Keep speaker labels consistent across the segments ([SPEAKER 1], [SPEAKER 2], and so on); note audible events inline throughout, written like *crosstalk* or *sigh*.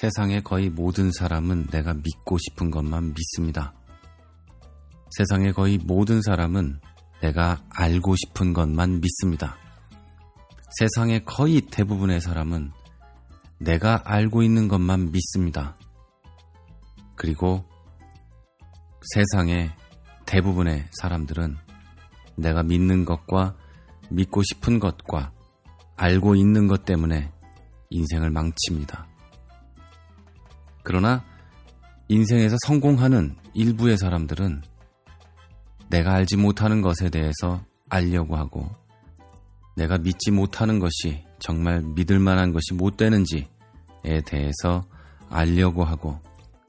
[SPEAKER 1] 세상의 거의 모든 사람은 내가 믿고 싶은 것만 믿습니다. 세상의 거의 모든 사람은 내가 알고 싶은 것만 믿습니다. 세상의 거의 대부분의 사람은 내가 알고 있는 것만 믿습니다. 그리고 세상의 대부분의 사람들은 내가 믿는 것과 믿고 싶은 것과 알고 있는 것 때문에 인생을 망칩니다. 그러나 인생에서 성공하는 일부의 사람들은 내가 알지 못하는 것에 대해서 알려고 하고 내가 믿지 못하는 것이 정말 믿을 만한 것이 못 되는지에 대해서 알려고 하고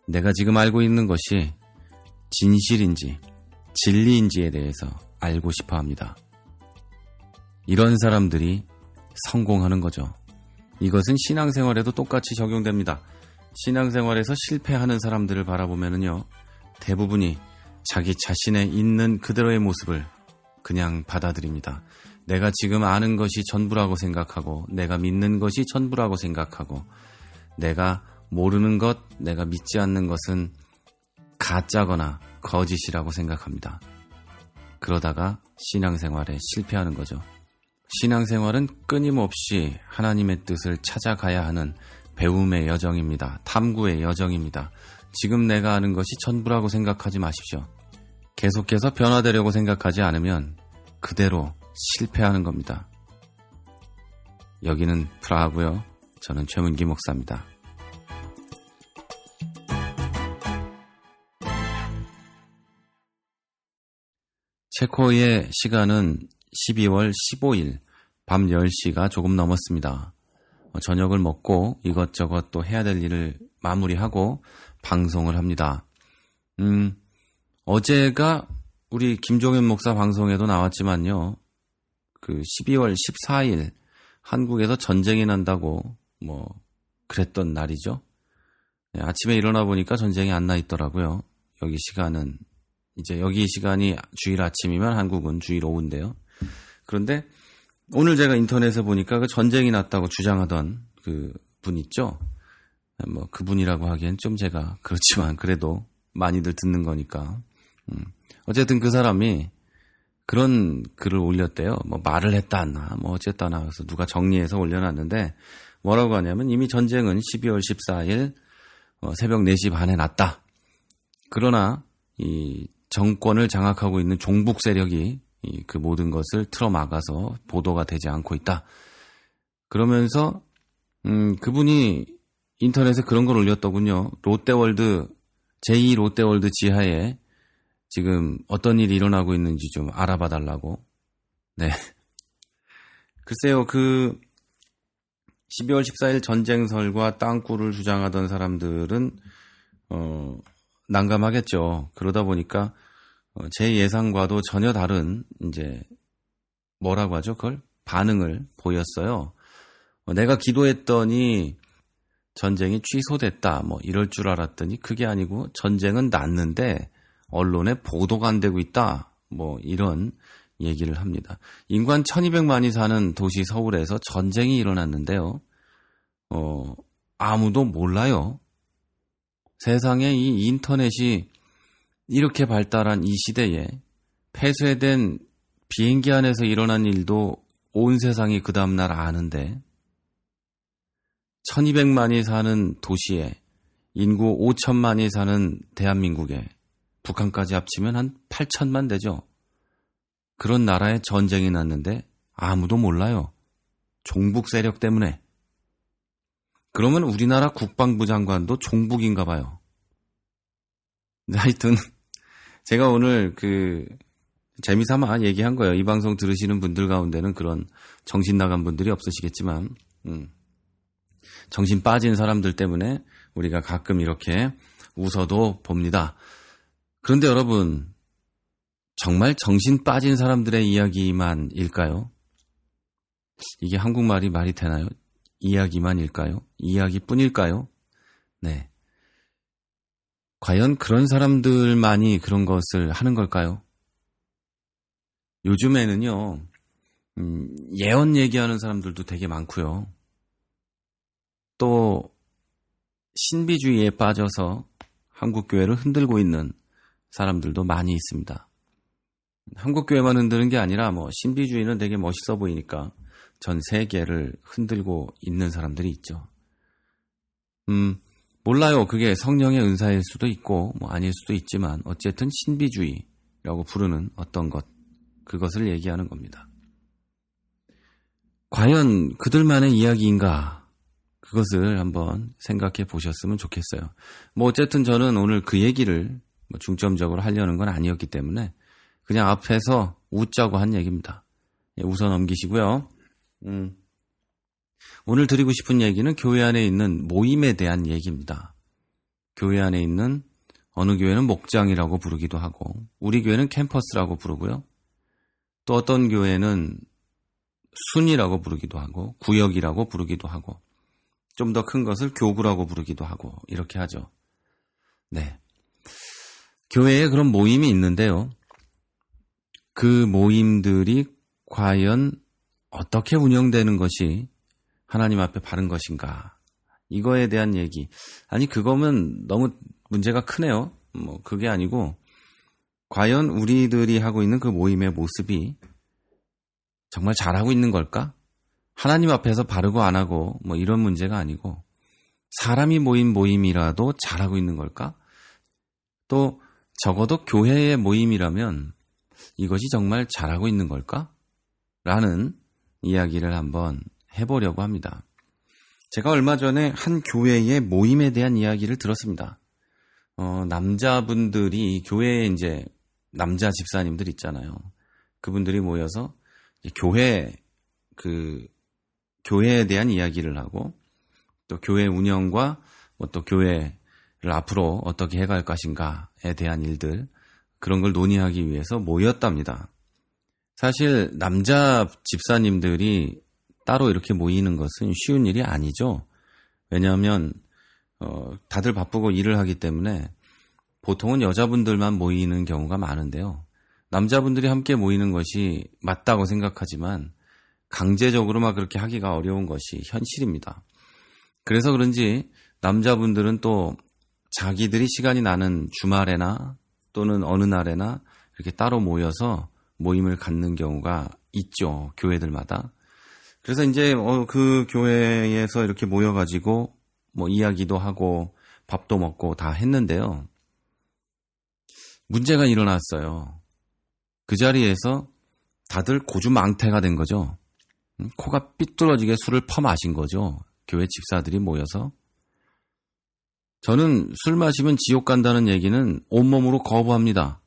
[SPEAKER 1] 내가 지금 알고 있는 것이 진실인지 진리인지에 대해서 알고 싶어 합니다. 이런 사람들이 성공하는 거죠. 이것은 신앙생활에도 똑같이 적용됩니다. 신앙생활에서 실패하는 사람들을 바라보면요. 대부분이 자기 자신의 있는 그대로의 모습을 그냥 받아들입니다. 내가 지금 아는 것이 전부라고 생각하고, 내가 믿는 것이 전부라고 생각하고, 내가 모르는 것, 내가 믿지 않는 것은 가짜거나 거짓이라고 생각합니다. 그러다가 신앙생활에 실패하는 거죠. 신앙생활은 끊임없이 하나님의 뜻을 찾아가야 하는 배움의 여정입니다. 탐구의 여정입니다. 지금 내가 아는 것이 전부라고 생각하지 마십시오. 계속해서 변화되려고 생각하지 않으면 그대로 실패하는 겁니다. 여기는 프라하고요. 저는 최문기 목사입니다. 체코의 시간은 12월 15일 밤 10시가 조금 넘었습니다. 어, 저녁을 먹고 이것저것 또 해야 될 일을 마무리하고 방송을 합니다. 음, 어제가 우리 김종현 목사 방송에도 나왔지만요. 그 12월 14일 한국에서 전쟁이 난다고 뭐 그랬던 날이죠. 네, 아침에 일어나 보니까 전쟁이 안 나 있더라고요. 여기 시간은 이제 여기 시간이 주일 아침이면 한국은 주일 오후인데요. 그런데 오늘 제가 인터넷에 보니까 그 전쟁이 났다고 주장하던 그 분 있죠. 뭐 그분이라고 하기엔 좀 제가 그렇지만 그래도 많이들 듣는 거니까. 음. 어쨌든 그 사람이 그런 글을 올렸대요. 뭐 말을 했다 나, 뭐 어쨌다나 그래서 누가 정리해서 올려놨는데 뭐라고 하냐면 이미 전쟁은 12월 14일 어, 새벽 4시 반에 났다. 그러나 이 정권을 장악하고 있는 종북 세력이 그 모든 것을 틀어막아서 보도가 되지 않고 있다. 그러면서 음, 그분이 인터넷에 그런 걸 올렸더군요. 롯데월드 제2 롯데월드 지하에 지금 어떤 일이 일어나고 있는지 좀 알아봐 달라고. 네. *laughs* 글쎄요, 그 12월 14일 전쟁설과 땅굴을 주장하던 사람들은 어 난감하겠죠. 그러다 보니까 어, 제 예상과도 전혀 다른 이제 뭐라고 하죠? 그걸 반응을 보였어요. 어, 내가 기도했더니 전쟁이 취소됐다. 뭐 이럴 줄 알았더니 그게 아니고 전쟁은 났는데 언론에 보도가 안 되고 있다. 뭐 이런 얘기를 합니다. 인구한 1200만이 사는 도시 서울에서 전쟁이 일어났는데요. 어, 아무도 몰라요. 세상에 이 인터넷이 이렇게 발달한 이 시대에 폐쇄된 비행기 안에서 일어난 일도 온 세상이 그 다음날 아는데 1200만이 사는 도시에 인구 5천만이 사는 대한민국에 북한까지 합치면 한 8천만 되죠. 그런 나라에 전쟁이 났는데 아무도 몰라요. 종북 세력 때문에. 그러면 우리나라 국방부 장관도 종북인가 봐요. 하여튼 제가 오늘 그 재미삼아 얘기한 거예요. 이 방송 들으시는 분들 가운데는 그런 정신 나간 분들이 없으시겠지만, 음. 정신 빠진 사람들 때문에 우리가 가끔 이렇게 웃어도 봅니다. 그런데 여러분, 정말 정신 빠진 사람들의 이야기만일까요? 이게 한국말이 말이 되나요? 이야기만일까요? 이야기뿐일까요? 네. 과연 그런 사람들만이 그런 것을 하는 걸까요? 요즘에는요, 음, 예언 얘기하는 사람들도 되게 많고요. 또 신비주의에 빠져서 한국 교회를 흔들고 있는 사람들도 많이 있습니다. 한국 교회만 흔드는 게 아니라 뭐 신비주의는 되게 멋있어 보이니까 전 세계를 흔들고 있는 사람들이 있죠. 음, 몰라요. 그게 성령의 은사일 수도 있고 뭐 아닐 수도 있지만 어쨌든 신비주의라고 부르는 어떤 것 그것을 얘기하는 겁니다. 과연 그들만의 이야기인가? 그것을 한번 생각해 보셨으면 좋겠어요. 뭐 어쨌든 저는 오늘 그 얘기를 뭐 중점적으로 하려는 건 아니었기 때문에 그냥 앞에서 웃자고 한 얘기입니다. 예, 웃어 넘기시고요. 음, 오늘 드리고 싶은 얘기는 교회 안에 있는 모임에 대한 얘기입니다. 교회 안에 있는 어느 교회는 목장이라고 부르기도 하고 우리 교회는 캠퍼스라고 부르고요. 또 어떤 교회는 순이라고 부르기도 하고 구역이라고 부르기도 하고 좀 더 큰 것을 교구라고 부르기도 하고 이렇게 하죠. 네. 교회에 그런 모임이 있는데요. 그 모임들이 과연 어떻게 운영되는 것이 하나님 앞에 바른 것인가? 이거에 대한 얘기. 아니, 그거면 너무 문제가 크네요. 뭐, 그게 아니고, 과연 우리들이 하고 있는 그 모임의 모습이 정말 잘하고 있는 걸까? 하나님 앞에서 바르고 안 하고 뭐 이런 문제가 아니고 사람이 모인 모임이라도 잘하고 있는 걸까? 또 적어도 교회의 모임이라면 이것이 정말 잘하고 있는 걸까? 라는 이야기를 한번 해보려고 합니다. 제가 얼마 전에 한 교회의 모임에 대한 이야기를 들었습니다. 어, 남자분들이 교회에 이제 남자 집사님들 있잖아요. 그분들이 모여서 교회 그 교회에 대한 이야기를 하고 또 교회 운영과 뭐 또 교회를 앞으로 어떻게 해갈 것인가에 대한 일들 그런 걸 논의하기 위해서 모였답니다. 사실 남자 집사님들이 따로 이렇게 모이는 것은 쉬운 일이 아니죠. 왜냐하면 어, 다들 바쁘고 일을 하기 때문에 보통은 여자분들만 모이는 경우가 많은데요. 남자분들이 함께 모이는 것이 맞다고 생각하지만 강제적으로 막 그렇게 하기가 어려운 것이 현실입니다. 그래서 그런지 남자분들은 또 자기들이 시간이 나는 주말에나 또는 어느 날에나 이렇게 따로 모여서 모임을 갖는 경우가 있죠. 교회들마다. 그래서 이제 어, 그 교회에서 이렇게 모여가지고 뭐 이야기도 하고 밥도 먹고 다 했는데요. 문제가 일어났어요. 그 자리에서 다들 고주망태가 된 거죠. 음, 코가 삐뚤어지게 술을 퍼마신 거죠. 교회 집사들이 모여서. 저는 술 마시면 지옥 간다는 얘기는 온몸으로 거부합니다.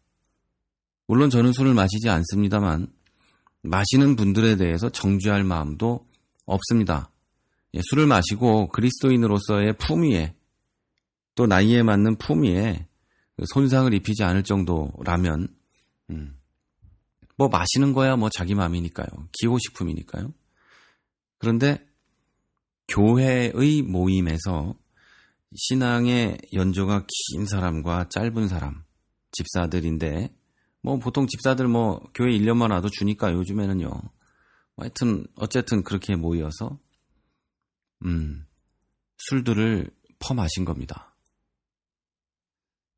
[SPEAKER 1] 물론 저는 술을 마시지 않습니다만 마시는 분들에 대해서 정죄할 마음도 없습니다. 예, 술을 마시고 그리스도인으로서의 품위에 또 나이에 맞는 품위에 손상을 입히지 않을 정도라면 음, 뭐 마시는 거야 뭐 자기 마음이니까요. 기호식품이니까요. 그런데 교회의 모임에서 신앙의 연조가 긴 사람과 짧은 사람, 집사들인데 뭐 보통 집사들 뭐 교회 1년만 와도 주니까 요즘에는요. 하여튼 어쨌든 그렇게 모여서 음 술들을 퍼 마신 겁니다.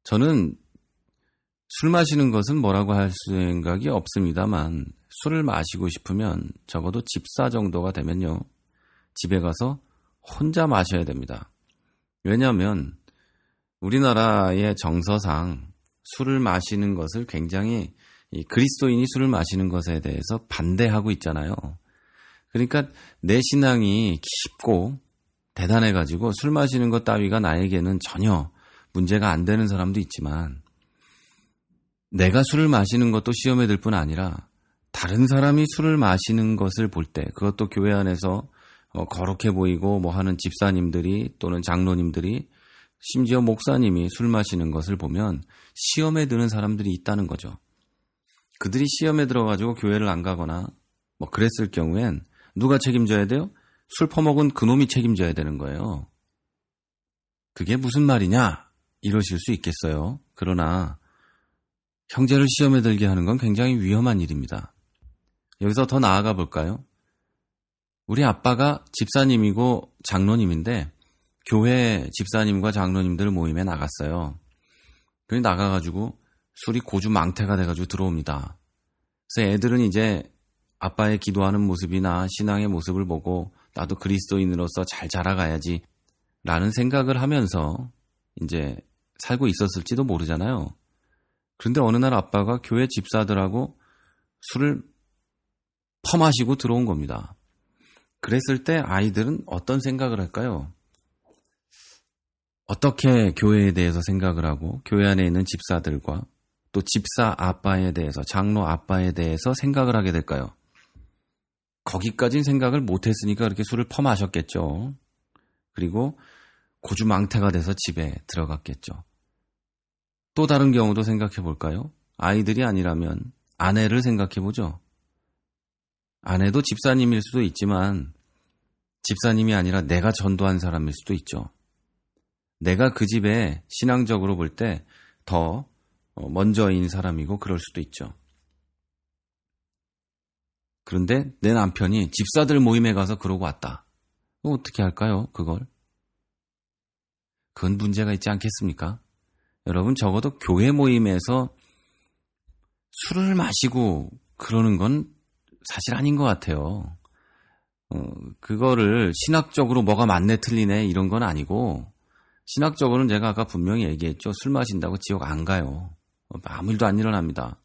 [SPEAKER 1] 저는 술 마시는 것은 뭐라고 할 생각이 없습니다만 술을 마시고 싶으면 적어도 집사 정도가 되면요. 집에 가서 혼자 마셔야 됩니다. 왜냐하면 우리나라의 정서상 술을 마시는 것을 굉장히 그리스도인이 술을 마시는 것에 대해서 반대하고 있잖아요. 그러니까 내 신앙이 깊고 대단해가지고 술 마시는 것 따위가 나에게는 전혀 문제가 안 되는 사람도 있지만 내가 술을 마시는 것도 시험에 들 뿐 아니라 다른 사람이 술을 마시는 것을 볼 때 그것도 교회 안에서 어, 거룩해 보이고 뭐 하는 집사님들이 또는 장로님들이 심지어 목사님이 술 마시는 것을 보면 시험에 드는 사람들이 있다는 거죠. 그들이 시험에 들어가지고 교회를 안 가거나 뭐 그랬을 경우엔 누가 책임져야 돼요? 술 퍼먹은 그놈이 책임져야 되는 거예요. 그게 무슨 말이냐? 이러실 수 있겠어요. 그러나 형제를 시험에 들게 하는 건 굉장히 위험한 일입니다. 여기서 더 나아가 볼까요? 우리 아빠가 집사님이고 장로님인데 교회 집사님과 장로님들 모임에 나갔어요. 그래 나가가지고 술이 고주 망태가 돼가지고 들어옵니다. 그래서 애들은 이제 아빠의 기도하는 모습이나 신앙의 모습을 보고 나도 그리스도인으로서 잘 자라가야지 라는 생각을 하면서 이제 살고 있었을지도 모르잖아요. 그런데 어느 날 아빠가 교회 집사들하고 술을 퍼마시고 들어온 겁니다. 그랬을 때 아이들은 어떤 생각을 할까요? 어떻게 교회에 대해서 생각을 하고 교회 안에 있는 집사들과 또 집사 아빠에 대해서 장로 아빠에 대해서 생각을 하게 될까요? 거기까진 생각을 못했으니까 그렇게 술을 퍼마셨겠죠. 그리고 고주망태가 돼서 집에 들어갔겠죠. 또 다른 경우도 생각해 볼까요? 아이들이 아니라면 아내를 생각해 보죠. 아내도 집사님일 수도 있지만 집사님이 아니라 내가 전도한 사람일 수도 있죠. 내가 그 집에 신앙적으로 볼 때 더 먼저인 사람이고 그럴 수도 있죠. 그런데 내 남편이 집사들 모임에 가서 그러고 왔다. 어떻게 할까요? 그걸? 그건 문제가 있지 않겠습니까? 여러분 적어도 교회 모임에서 술을 마시고 그러는 건 사실 아닌 것 같아요. 어, 그거를 신학적으로 뭐가 맞네 틀리네 이런 건 아니고 신학적으로는 제가 아까 분명히 얘기했죠. 술 마신다고 지옥 안 가요. 아무 일도 안 일어납니다.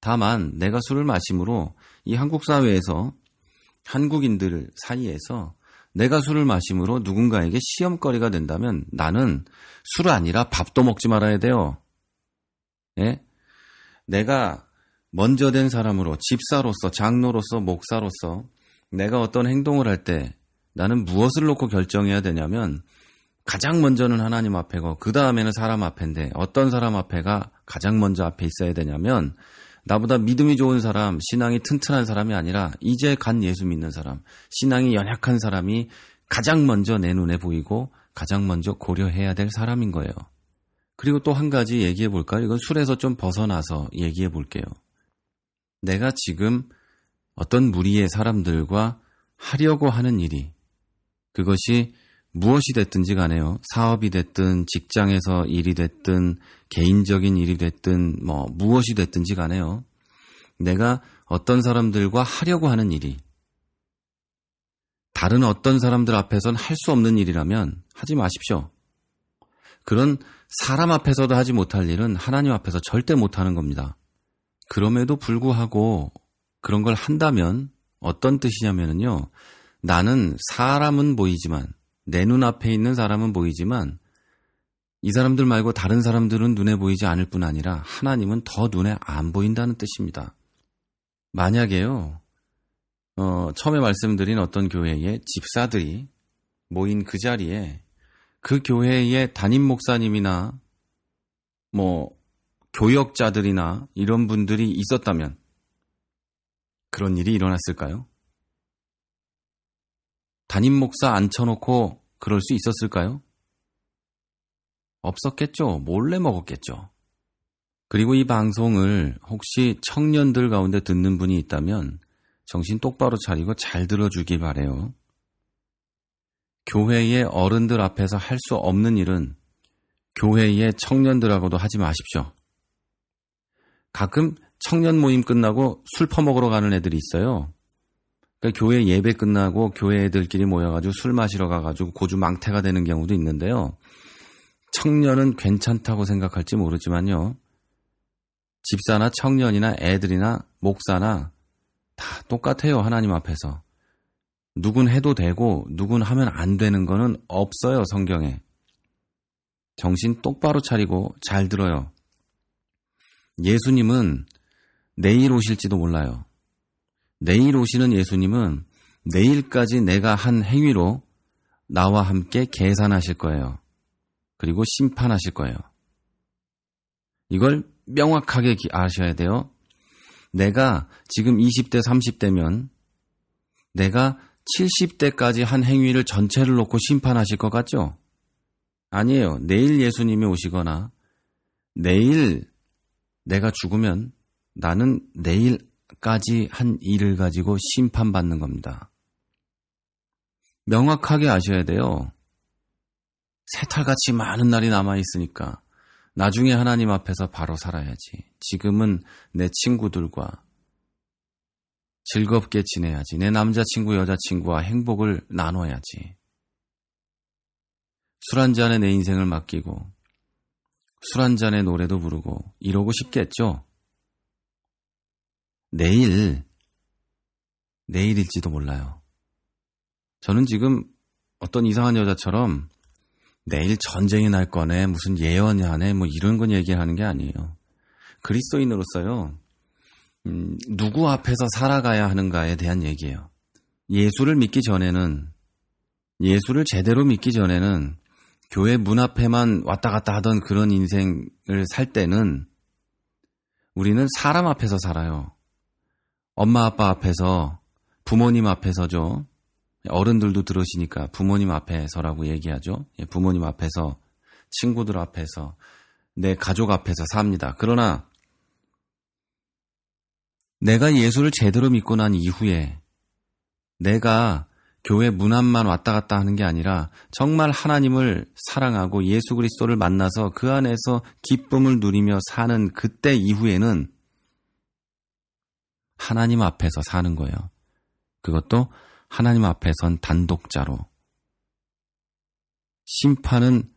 [SPEAKER 1] 다만 내가 술을 마심으로 이 한국 사회에서 한국인들 사이에서 내가 술을 마심으로 누군가에게 시험거리가 된다면 나는 술 아니라 밥도 먹지 말아야 돼요. 예? 내가 먼저 된 사람으로 집사로서 장로로서 목사로서 내가 어떤 행동을 할 때 나는 무엇을 놓고 결정해야 되냐면 가장 먼저는 하나님 앞에고 그 다음에는 사람 앞인데 어떤 사람 앞에가 가장 먼저 앞에 있어야 되냐면 나보다 믿음이 좋은 사람, 신앙이 튼튼한 사람이 아니라 이제 간 예수 믿는 사람, 신앙이 연약한 사람이 가장 먼저 내 눈에 보이고 가장 먼저 고려해야 될 사람인 거예요. 그리고 또 한 가지 얘기해 볼까요? 이건 술에서 좀 벗어나서 얘기해 볼게요. 내가 지금 어떤 무리의 사람들과 하려고 하는 일이 그것이 무엇이 됐든지 간에요. 사업이 됐든 직장에서 일이 됐든 개인적인 일이 됐든 뭐 무엇이 됐든지 간에요. 내가 어떤 사람들과 하려고 하는 일이 다른 어떤 사람들 앞에선 할 수 없는 일이라면 하지 마십시오. 그런 사람 앞에서도 하지 못할 일은 하나님 앞에서 절대 못하는 겁니다. 그럼에도 불구하고 그런 걸 한다면 어떤 뜻이냐면요. 나는 사람은 보이지만 내 눈앞에 있는 사람은 보이지만 이 사람들 말고 다른 사람들은 눈에 보이지 않을 뿐 아니라 하나님은 더 눈에 안 보인다는 뜻입니다. 만약에요, 어, 처음에 말씀드린 어떤 교회에 집사들이 모인 그 자리에 그 교회의 담임 목사님이나 뭐 교역자들이나 이런 분들이 있었다면 그런 일이 일어났을까요? 담임 목사 앉혀놓고 그럴 수 있었을까요? 없었겠죠. 몰래 먹었겠죠. 그리고 이 방송을 혹시 청년들 가운데 듣는 분이 있다면 정신 똑바로 차리고 잘 들어주기 바래요. 교회의 어른들 앞에서 할 수 없는 일은 교회의 청년들하고도 하지 마십시오. 가끔 청년 모임 끝나고 술 퍼먹으러 가는 애들이 있어요. 그러니까 교회 예배 끝나고 교회 애들끼리 모여가지고 술 마시러 가가지고 고주 망태가 되는 경우도 있는데요. 청년은 괜찮다고 생각할지 모르지만요. 집사나 청년이나 애들이나 목사나 다 똑같아요. 하나님 앞에서. 누군 해도 되고 누군 하면 안 되는 거는 없어요. 성경에. 정신 똑바로 차리고 잘 들어요. 예수님은 내일 오실지도 몰라요. 내일 오시는 예수님은 내일까지 내가 한 행위로 나와 함께 계산하실 거예요. 그리고 심판하실 거예요. 이걸 명확하게 아셔야 돼요. 내가 지금 20대, 30대면 내가 70대까지 한 행위를 전체를 놓고 심판하실 것 같죠? 아니에요. 내일 예수님이 오시거나 내일 내가 죽으면 나는 내일 까지 한 일을 가지고 심판받는 겁니다. 명확하게 아셔야 돼요. 새털같이 많은 날이 남아있으니까 나중에 하나님 앞에서 바로 살아야지. 지금은 내 친구들과 즐겁게 지내야지. 내 남자친구, 여자친구와 행복을 나눠야지. 술 한 잔에 내 인생을 맡기고 술 한 잔에 노래도 부르고 이러고 싶겠죠? 내일, 내일일지도 몰라요. 저는 지금 어떤 이상한 여자처럼 내일 전쟁이 날 거네, 무슨 예언이 하네, 뭐 이런 건 얘기하는 게 아니에요. 그리스도인으로서요, 음, 누구 앞에서 살아가야 하는가에 대한 얘기예요. 예수를 믿기 전에는, 예수를 제대로 믿기 전에는 교회 문 앞에만 왔다 갔다 하던 그런 인생을 살 때는 우리는 사람 앞에서 살아요. 엄마 아빠 앞에서, 부모님 앞에서죠. 어른들도 들으시니까 부모님 앞에서라고 얘기하죠. 예, 부모님 앞에서, 친구들 앞에서, 내 가족 앞에서 삽니다. 그러나 내가 예수를 제대로 믿고 난 이후에 내가 교회 문 앞만 왔다 갔다 하는 게 아니라 정말 하나님을 사랑하고 예수 그리스도를 만나서 그 안에서 기쁨을 누리며 사는 그때 이후에는 하나님 앞에서 사는 거예요. 그것도 하나님 앞에선 단독자로. 심판은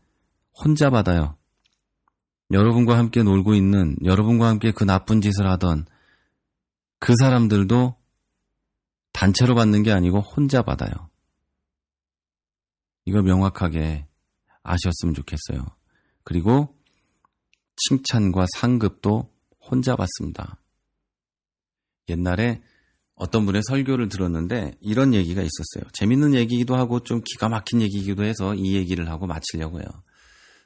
[SPEAKER 1] 혼자 받아요. 여러분과 함께 놀고 있는, 여러분과 함께 그 나쁜 짓을 하던 그 사람들도 단체로 받는 게 아니고 혼자 받아요. 이거 명확하게 아셨으면 좋겠어요. 그리고 칭찬과 상급도 혼자 받습니다. 옛날에 어떤 분의 설교를 들었는데 이런 얘기가 있었어요. 재밌는 얘기기도 하고 좀 기가 막힌 얘기기도 해서 이 얘기를 하고 마치려고 해요.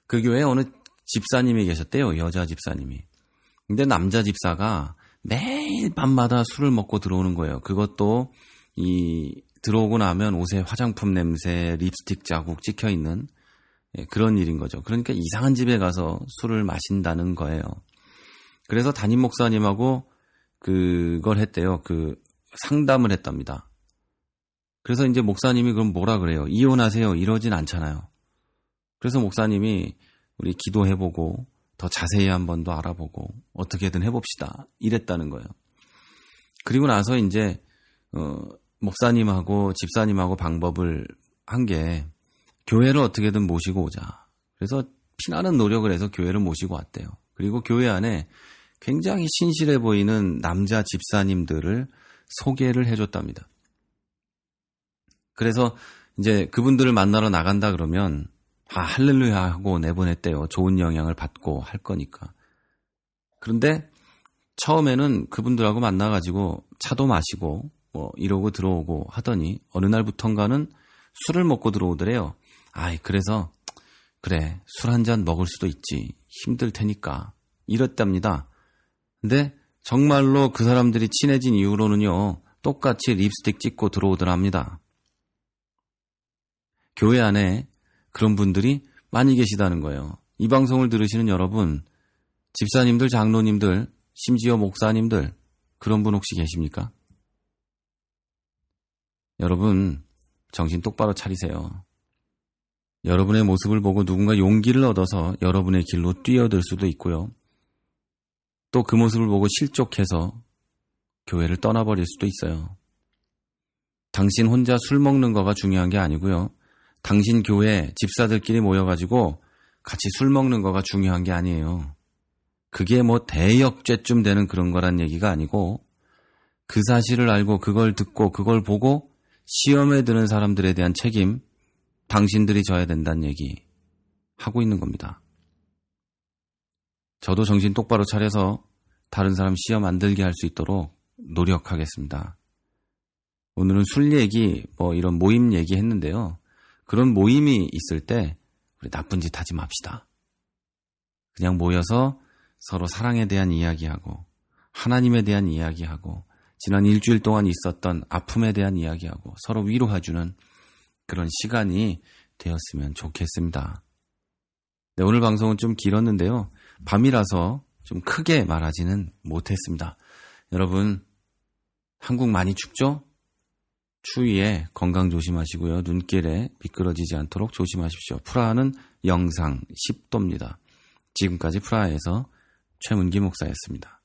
[SPEAKER 1] 그 교회에 어느 집사님이 계셨대요. 여자 집사님이. 근데 남자 집사가 매일 밤마다 술을 먹고 들어오는 거예요. 그것도 이 들어오고 나면 옷에 화장품 냄새, 립스틱 자국 찍혀 있는 예, 그런 일인 거죠. 그러니까 이상한 집에 가서 술을 마신다는 거예요. 그래서 담임 목사님하고 그걸 했대요. 그 상담을 했답니다. 그래서 이제 목사님이 그럼 뭐라 그래요? 이혼하세요. 이러진 않잖아요. 그래서 목사님이 우리 기도해보고 더 자세히 한 번 더 알아보고 어떻게든 해봅시다. 이랬다는 거예요. 그리고 나서 이제 어, 목사님하고 집사님하고 방법을 한 게 교회를 어떻게든 모시고 오자. 그래서 피나는 노력을 해서 교회를 모시고 왔대요. 그리고 교회 안에 굉장히 신실해 보이는 남자 집사님들을 소개를 해줬답니다. 그래서 이제 그분들을 만나러 나간다 그러면 아 할렐루야 하고 내보냈대요. 좋은 영향을 받고 할 거니까. 그런데 처음에는 그분들하고 만나가지고 차도 마시고 뭐 이러고 들어오고 하더니 어느 날부턴가는 술을 먹고 들어오더래요. 아이 그래서 그래 술 한 잔 먹을 수도 있지 힘들 테니까 이랬답니다. 근데 정말로 그 사람들이 친해진 이후로는요, 똑같이 립스틱 찍고 들어오더랍니다. 교회 안에 그런 분들이 많이 계시다는 거예요. 이 방송을 들으시는 여러분, 집사님들, 장로님들, 심지어 목사님들, 그런 분 혹시 계십니까? 여러분, 정신 똑바로 차리세요. 여러분의 모습을 보고 누군가 용기를 얻어서 여러분의 길로 뛰어들 수도 있고요. 또 그 모습을 보고 실족해서 교회를 떠나버릴 수도 있어요. 당신 혼자 술 먹는 거가 중요한 게 아니고요. 당신 교회 집사들끼리 모여가지고 같이 술 먹는 거가 중요한 게 아니에요. 그게 뭐 대역죄쯤 되는 그런 거란 얘기가 아니고 그 사실을 알고 그걸 듣고 그걸 보고 시험에 드는 사람들에 대한 책임 당신들이 져야 된다는 얘기 하고 있는 겁니다. 저도 정신 똑바로 차려서 다른 사람 시험 안 들게 할 수 있도록 노력하겠습니다. 오늘은 술 얘기, 뭐 이런 모임 얘기 했는데요. 그런 모임이 있을 때 우리 나쁜 짓 하지 맙시다. 그냥 모여서 서로 사랑에 대한 이야기하고 하나님에 대한 이야기하고 지난 일주일 동안 있었던 아픔에 대한 이야기하고 서로 위로해주는 그런 시간이 되었으면 좋겠습니다. 네, 오늘 방송은 좀 길었는데요. 밤이라서 좀 크게 말하지는 못했습니다. 여러분, 한국 많이 춥죠? 추위에 건강 조심하시고요. 눈길에 미끄러지지 않도록 조심하십시오. 프라하는 영상 10도입니다. 지금까지 프라하에서 최문기 목사였습니다.